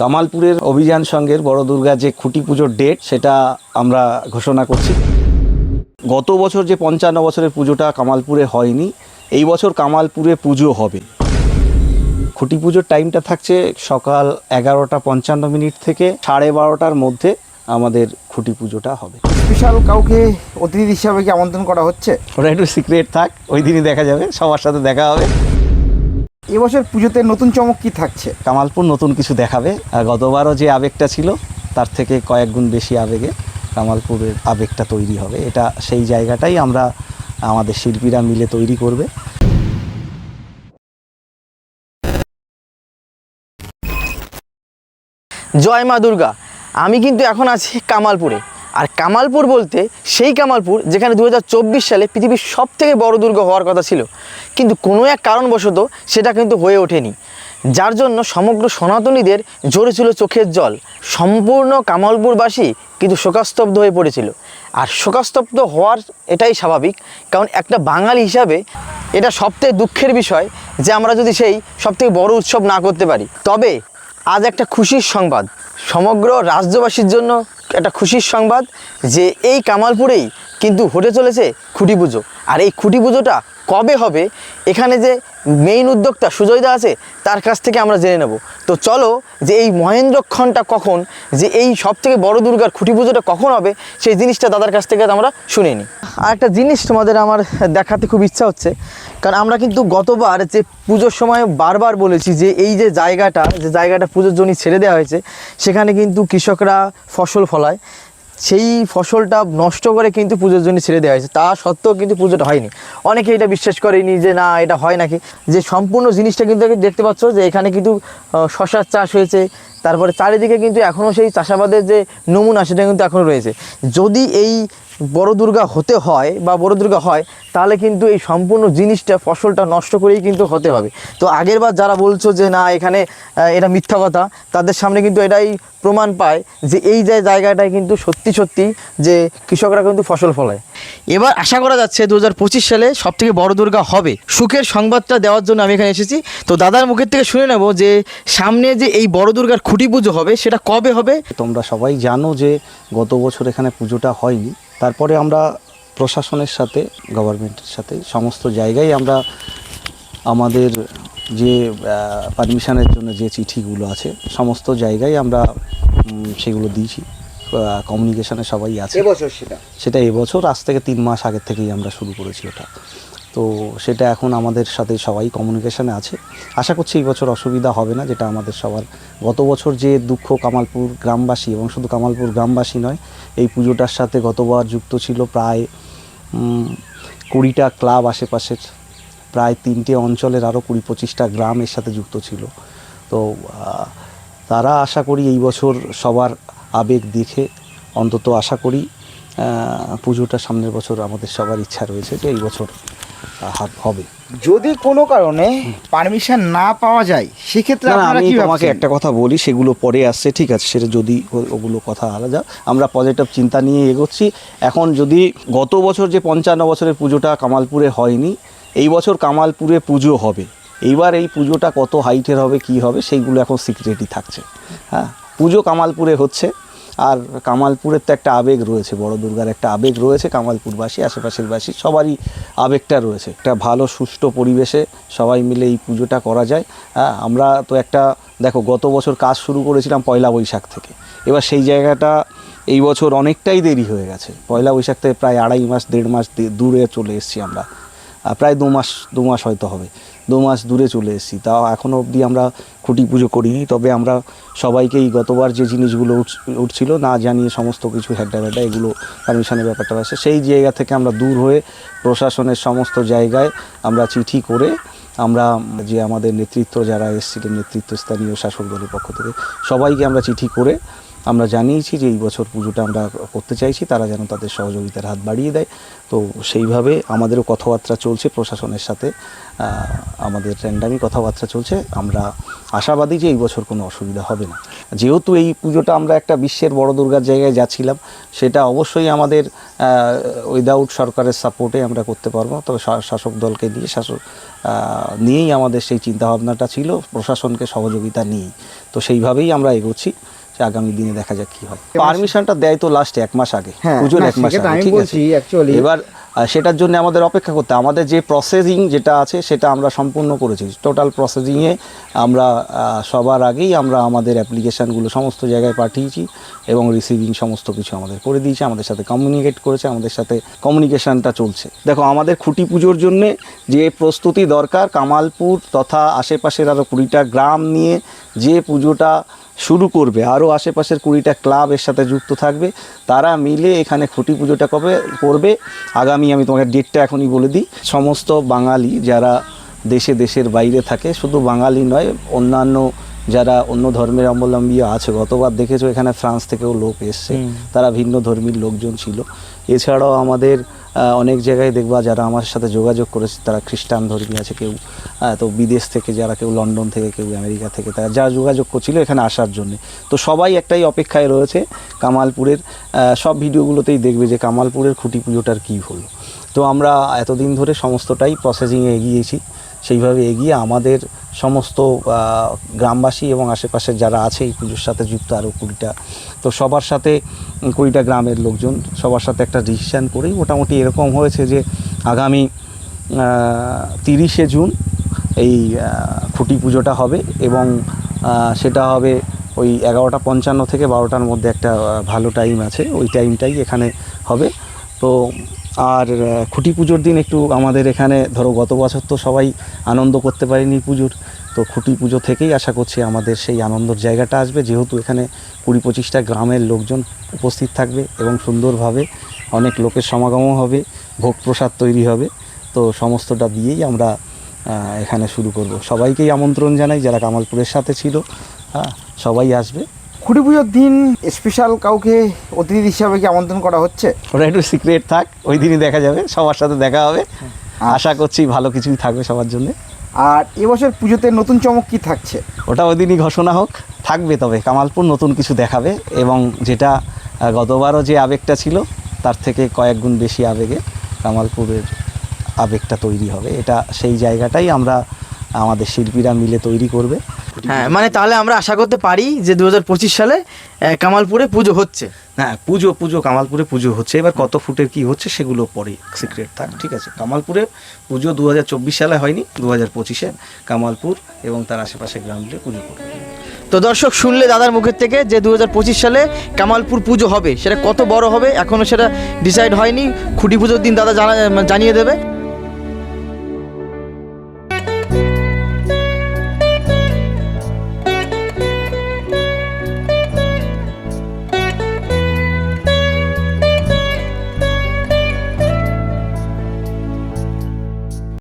কামালপুরের অভিযান সঙ্গের বড় দুর্গা যে খুঁটি পুজোর ডেট সেটা আমরা ঘোষণা করছি। গত বছর যে পঞ্চান্ন বছরের পুজোটা কামালপুরে হয়নি এই বছর কামালপুরে পুজো হবে। খুঁটি পুজোর টাইমটা থাকছে সকাল এগারোটা পঞ্চান্ন মিনিট থেকে সাড়ে বারোটার মধ্যে আমাদের খুঁটি পুজোটা হবে। স্পেশাল কাউকে অতিথি হিসাবে কি আমন্ত্রণ করা হচ্ছে? ওটা একটু সিক্রেট থাক ওই দিনই দেখা যাবে সবার সাথে দেখা হবে। এবছর পুজোতে নতুন চমক কি থাকছে? কামালপুর নতুন কিছু দেখাবে। আর গতবারও যে আবেগটা ছিল তার থেকে কয়েক গুণ বেশি আবেগে কামালপুরের আবেগটা তৈরি হবে। এটা সেই জায়গাটাই আমরা আমাদের শিল্পীরা মিলে তৈরি করবে। জয় মা দুর্গা আমি কিন্তু এখন আছি কামালপুরে। আর কামালপুর বলতে সেই কামালপুর যেখানে দু হাজার চব্বিশ সালে পৃথিবীর সব থেকে বড় দুর্গা হওয়ার কথা ছিল। কিন্তু কোনো এক কারণবশত সেটা কিন্তু হয়ে ওঠেনি। যার জন্য সমগ্র সনাতনীদের জোরে ছিল চোখের জল। সম্পূর্ণ কামালপুরবাসী কিন্তু শোকাস্তব্ধ হয়ে পড়েছিল। আর শোকাস্তব্ধ হওয়ার এটাই স্বাভাবিক, কারণ একটা বাঙালি হিসাবে এটা সবথেকে দুঃখের বিষয় যে আমরা যদি সেই সবথেকে বড় উৎসব না করতে পারি। তবে আজ একটা খুশির সংবাদ। সমগ্র রাজ্যবাসীর জন্য একটা খুশির সংবাদ যে এই কামালপুরেই কিন্তু হতে চলেছে খুঁটি পুজো। আর এই খুঁটি পুজোটা কবে হবে? এখানে যে মেইন উদ্যোক্তা সুজয়দা আছে, তার কাছ থেকে আমরা জেনে নেব। তো চলো, যে এই মহেন্দ্রক্ষণটা কখন, যে এই সব থেকে বড় দুর্গার খুঁটি পুজোটা কখন হবে, সেই জিনিসটা দাদার কাছ থেকে আমরা শুনে নিই। আর একটা জিনিস তোমাদের আমার দেখাতে খুব ইচ্ছা হচ্ছে, কারণ আমরা কিন্তু গতবার যে পুজোর সময় বারবার বলেছি যে এই যে জায়গাটা যে জায়গাটা পুজোর জন্য ছেড়ে দেওয়া হয়েছে, সেখানে কিন্তু কৃষকরা ফসল ফলায়। সেই ফসলটা নষ্ট করে কিন্তু পুজোর জন্য ছেড়ে দেওয়া হয়েছে। তা সত্ত্বেও কিন্তু পুজোটা হয়নি। অনেকে এটা বিশ্বাস করেনি যে না, এটা হয় নাকি? যে সম্পূর্ণ জিনিসটা কিন্তু দেখতে পাচ্ছ যে এখানে কিন্তু শশার চাষ হয়েছে। তারপরে চারিদিকে কিন্তু এখনও সেই চাষাবাদের যে নমুনা, সেটা কিন্তু এখনও রয়েছে। যদি এই বড় দুর্গা হতে হয় বা বড় দুর্গা হয়, তাহলে কিন্তু এই সম্পূর্ণ জিনিসটা, ফসলটা নষ্ট করেই কিন্তু হতে হবে। তো আগের বার যারা বলছো যে, না, এখানে এটা মিথ্যা কথা, তাদের সামনে কিন্তু এটাই প্রমাণ পায় যে, এই যে জায়গাটায় কিন্তু সত্যি সত্যি যে কৃষকরা কিন্তু ফসল ফলায়। এবার আশা করা যাচ্ছে দু হাজার পঁচিশ সালে সব থেকে বড় দুর্গা হবে। সুখের সংবাদটা দেওয়ার জন্য আমি এখানে এসেছি। তো দাদার মুখের থেকে শুনে নেব যে, সামনে যে এই বড় দুর্গার খুঁটি পুজো হবে, সেটা কবে হবে? তোমরা সবাই জানো যে, গত বছর এখানে পুজোটা হয়নি। তারপরে আমরা প্রশাসনের সাথে গভর্নমেন্টের সাথে সমস্ত জায়গায় আমরা আমাদের যে পারমিশনের জন্য যে চিঠিগুলো আছে সমস্ত জায়গায় আমরা সেগুলো দিয়েছি। কমিউনিকেশনে সবাই আছে। সেটা? সেটা এবছর আজ থেকে তিন মাস আগের থেকেই আমরা শুরু করেছি ওটা। তো সেটা এখন আমাদের সাথে সবাই কমিউনিকেশানে আছে। আশা করছি এই বছর অসুবিধা হবে না, যেটা আমাদের সবার। গত বছর যে দুঃখ কামালপুর গ্রামবাসী এবং শুধু কামালপুর গ্রামবাসী নয়, এই পুজোটার সাথে গতবার যুক্ত ছিল প্রায় কুড়িটা ক্লাব আশেপাশের, প্রায় তিনটে অঞ্চলের আরও কুড়ি পঁচিশটা গ্রাম এর সাথে যুক্ত ছিল। তো তারা আশা করি এই বছর সবার আবেগ দেখে অন্তত আশা করি পুজোটা সামনের বছর আমাদের সবার ইচ্ছা রয়েছে যে এই বছর হবে। যদি কোনো কারণে পারমিশন না পাওয়া যায় সেক্ষেত্রে আমি তোমাকে একটা কথা বলি সেগুলো পরে আসছে ঠিক আছে সেটা যদি ওগুলো কথা আলাদা। আমরা পজিটিভ চিন্তা নিয়ে এগোচ্ছি। এখন যদি গত বছর যে পঞ্চান্ন বছরের পুজোটা কামালপুরে হয়নি এই বছর কামালপুরে পুজো হবে। এইবার এই পুজোটা কত হাইটের হবে কি হবে সেইগুলো এখন সিক্রেটই থাকছে। হ্যাঁ পুজো কামালপুরে হচ্ছে। আর কামালপুরের তো একটা আবেগ রয়েছে, বড় দুর্গার একটা আবেগ রয়েছে, কামালপুরবাসী আশেপাশের বাসী সবারই আবেগটা রয়েছে। একটা ভালো, সুষ্ঠু পরিবেশে সবাই মিলে এই পুজোটা করা যায়। হ্যাঁ আমরা তো একটা, দেখো, গত বছর কাজ শুরু করেছিলাম পয়লা বৈশাখ থেকে। এবার সেই জায়গাটা এই বছর অনেকটাই দেরি হয়ে গেছে। পয়লা বৈশাখ থেকে প্রায় আড়াই মাস, দেড় মাস দূরে চলে এসেছি আমরা। প্রায় দু মাস দু মাস হয়তো হবে। দু মাস দূরে চলে এসেছি। তাও এখনও অবধি আমরা খুঁটি পুজো করিনি। তবে আমরা সবাইকেই গতবার যে জিনিসগুলো উঠ- উঠছিল, না জানিয়ে সমস্ত কিছু হ্যাড্ডা ব্যাড্ডা, এগুলো পারমিশনের ব্যাপারটা আছে। সেই জায়গা থেকে আমরা দূর হয়ে প্রশাসনের সমস্ত জায়গায় আমরা চিঠি করে আমরা যে আমাদের নেতৃত্ব যারা এসেছিলেন নেতৃত্ব স্থানীয় শাসক দলের পক্ষ থেকে, সবাইকে আমরা চিঠি করে আমরা জানিয়েছি যে এই বছর পুজোটা আমরা করতে চাইছি, তারা যেন তাদের সহযোগিতার হাত বাড়িয়ে দেয়। তো সেইভাবে আমাদেরও কথাবার্তা চলছে প্রশাসনের সাথে আমাদের র্যান্ডামই কথাবার্তা চলছে। আমরা আশাবাদী যে এই বছর কোনো অসুবিধা হবে না। যেহেতু এই পুজোটা আমরা একটা বিশ্বের বড় দুর্গার জায়গায় যাচ্ছিলাম, সেটা অবশ্যই আমাদের উইদাউট সরকারের সাপোর্টে আমরা করতে পারব। তবে শাসক দলকে নিয়ে, শাসক নিয়েই আমাদের সেই চিন্তাভাবনাটা ছিল, প্রশাসনকে সহযোগিতা নিয়েই। তো সেইভাবেই আমরা এগোচ্ছি। আগামী দিনে দেখা যাক কি হয়। পারমিশনটা দেয় তো লাস্ট এক মাস আগে হ্যাঁ, পুজোর এক মাস আগে ঠিক আছে? এবার সেটার জন্য আমাদের অপেক্ষা করতে আমাদের যে প্রসেসিং যেটা আছে সেটা আমরা সম্পূর্ণ করেছি। টোটাল প্রসেসিংয়ে আমরা সবার আগেই আমরা আমাদের অ্যাপ্লিকেশানগুলো সমস্ত জায়গায় পাঠিয়েছি এবং রিসিভিং সমস্ত কিছু আমাদের করে দিয়েছে। আমাদের সাথে কমিউনিকেট করেছে আমাদের সাথে কমিউনিকেশানটা চলছে। দেখো আমাদের খুঁটি পুজোর জন্যে যে প্রস্তুতি দরকার কামালপুর তথা আশেপাশের আরও কুড়িটা গ্রাম নিয়ে যে পুজোটা শুরু করবে। আরও আশেপাশের কুড়িটা ক্লাব এর সাথে যুক্ত থাকবে। তারা মিলে এখানে খুঁটি পুজোটা কবে করবে আগামী আমি তোমাকে ডেটটা এখনই বলে দিই। সমস্ত বাঙালি যারা দেশে দেশের বাইরে থাকে শুধু বাঙালি নয় অন্যান্য যারা অন্য ধর্মের অবলম্বী আছে গতবার দেখেছ এখানে ফ্রান্স থেকেও লোক এসছে। তারা ভিন্ন ধর্মীর লোকজন ছিল। এছাড়াও আমাদের অনেক জায়গায় দেখবা যারা আমার সাথে যোগাযোগ করেছে, তারা খ্রিস্টান ধর্মী আছে, কেউ তো বিদেশ থেকে যারা কেউ লন্ডন থেকে, কেউ আমেরিকা থেকে, তারা যারা যোগাযোগ করছিল এখানে আসার জন্য। তো সবাই একটাই অপেক্ষায় রয়েছে কামালপুরের সব ভিডিওগুলোতেই দেখবে যে কামালপুরের খুঁটি পুজোটার কী হলো। তো আমরা এতদিন ধরে সমস্তটাই প্রসেসিংয়ে এগিয়েছি। সেইভাবে এগিয়ে আমাদের সমস্ত গ্রামবাসী এবং আশেপাশের যারা আছে এই পুজোর সাথে যুক্ত আরও কুড়িটা, তো সবার সাথে কুড়িটা গ্রামের লোকজন সবার সাথে একটা ডিসিশান করেই মোটামুটি এরকম হয়েছে যে আগামী তিরিশে জুন এই খুঁটি পুজোটা হবে এবং সেটা হবে ওই এগারোটা পঞ্চান্ন থেকে বারোটার মধ্যে একটা ভালো টাইম আছে। ওই টাইমটাই এখানে হবে। তো আর খুঁটি পুজোর দিন একটু আমাদের এখানে, ধরো গত বছর তো সবাই আনন্দ করতে পারেনি পুজোর, তো খুঁটি পুজো থেকেই আশা করছি আমাদের সেই আনন্দর জায়গাটা আসবে। যেহেতু এখানে কুড়ি পঁচিশটা গ্রামের লোকজন উপস্থিত থাকবে এবং সুন্দরভাবে অনেক লোকের সমাগমও হবে, ভোগ প্রসাদ তৈরি হবে, তো সমস্তটা দিয়েই আমরা এখানে শুরু করব। সবাইকেই আমন্ত্রণ জানাই, যারা কামালপুরের সাথে ছিল হ্যাঁ সবাই আসবে। খুঁটি পুজোর দিন স্পেশাল কাউকে অতিথি হিসাবে কি আমন্ত্রণ করা হচ্ছে? ওটা একটু সিক্রেট থাক ওই দিনই দেখা যাবে সবার সাথে দেখা হবে। আশা করছি ভালো কিছুই থাকবে সবার জন্য। আর এবছর পুজোতে নতুন চমক কি থাকছে? ওটা ওই দিনই ঘোষণা হোক থাকবে তবে। কামালপুর নতুন কিছু দেখাবে এবং যেটা গতবারও যে আবেগটা ছিল তার থেকে কয়েক গুণ বেশি আবেগে কামালপুরের আবেগটা তৈরি হবে। এটা সেই জায়গাটাই আমরা আমাদের শিল্পীরা মিলে তৈরি করবে। হ্যাঁ মানে তাহলে আমরা আশা করতে পারি যে দু হাজার পঁচিশ সালে কামালপুরে পুজো হচ্ছে। হ্যাঁ পুজো পুজো কামালপুরে পুজো হচ্ছে। এবার কত ফুটের কি হচ্ছে সেগুলো পরে সিক্রেট থাক ঠিক আছে? কামালপুরে পুজো দুহাজার চব্বিশ সালে হয়নি দু হাজার পঁচিশে কামালপুর এবং তার আশেপাশে গ্রাম মিলে পুজো করবে। তো দর্শক শুনলে দাদার মুখের থেকে যে দু হাজার পঁচিশ সালে কামালপুর পুজো হবে সেটা কত বড় হবে এখনও সেটা ডিসাইড হয়নি। খুঁটি পুজোর দিন দাদা জানা জানিয়ে দেবে।